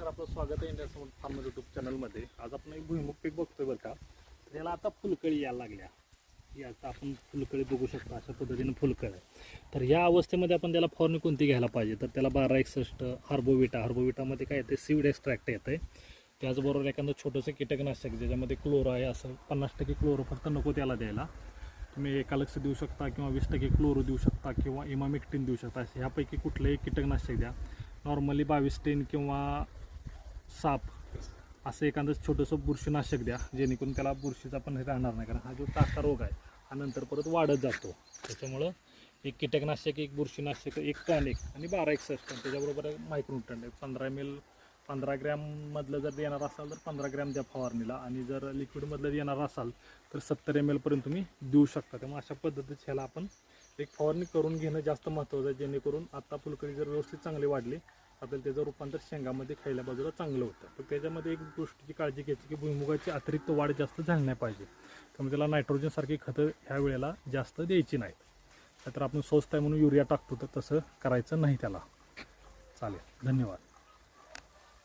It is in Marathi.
नमस्कार आपलं स्वागत आहे इंडिया समोर फार्म युट्यूब चॅनलमध्ये आज आपण एक भुईमुग पीक बघतोय बरं का. तर याला आता फुलकळी यायला लागल्या. ही आता आपण फुलकळी बघू शकतो अशा पद्धतीनं फुलकळ आहे. तर या अवस्थेमध्ये आपण त्याला फवारणी कोणती घ्यायला पाहिजे? तर त्याला बारा एकसष्ट हार्बोविटा. हार्बोविटामध्ये काय येते? सीड एक्स्ट्रॅक्ट येतं आहे त्याचबरोबर एखादं छोटंसं कीटकनाशक ज्याच्यामध्ये क्लोरो आहे असं पन्नास टक्के क्लोरो फक्त नको त्याला द्यायला. तुम्ही एका लक्ष देऊ शकता किंवा वीस टक्के क्लोरो देऊ शकता किंवा इमामिक्टिन देऊ शकता. असे ह्यापैकी कुठलंही कीटकनाशक द्या. नॉर्मली बावीस टेन किंवा साप असं एखादं छोटंसं बुरशीनाशक द्या जेणेकरून त्याला बुरशीचा पण हे राहणार नाही. कारण हा जो टाका रोग आहे हा नंतर परत वाढत जातो. त्याच्यामुळं एक कीटकनाशक एक बुरशीनाशक एक टॉनिक आणि बारा एकसष्ट त्याच्याबरोबर मायक्रोन्टन एक पंधरा एम एल पंधरा ग्रॅममधलं जर देणार असाल तर पंधरा ग्रॅम द्या फवारणीला. आणि जर लिक्विडमधलं देणार असाल तर सत्तर एम एलपर्यंत तुम्ही देऊ शकता. त्यामुळे अशा पद्धतीत ह्याला आपण एक फवारणी करून घेणं जास्त महत्त्वाचं आहे. जेणेकरून आत्ता फुलकळी जर व्यवस्थित चांगली वाढली आपल्याला त्याचं रूपांतर शेंगामध्ये खायला बाजूला चांगलं होतं. तर त्याच्यामध्ये एक गोष्टीची काळजी घ्यायची की भुईमुगाची अतिरिक्त वाढ जास्त झाली नाही पाहिजे. त्यामुळे त्याला नायट्रोजनसारखी खतं ह्या वेळेला जास्त द्यायची नाहीत. तर आपण स्वस्त आहे म्हणून युरिया टाकतो तर तसं करायचं नाही त्याला. चालेल. धन्यवाद.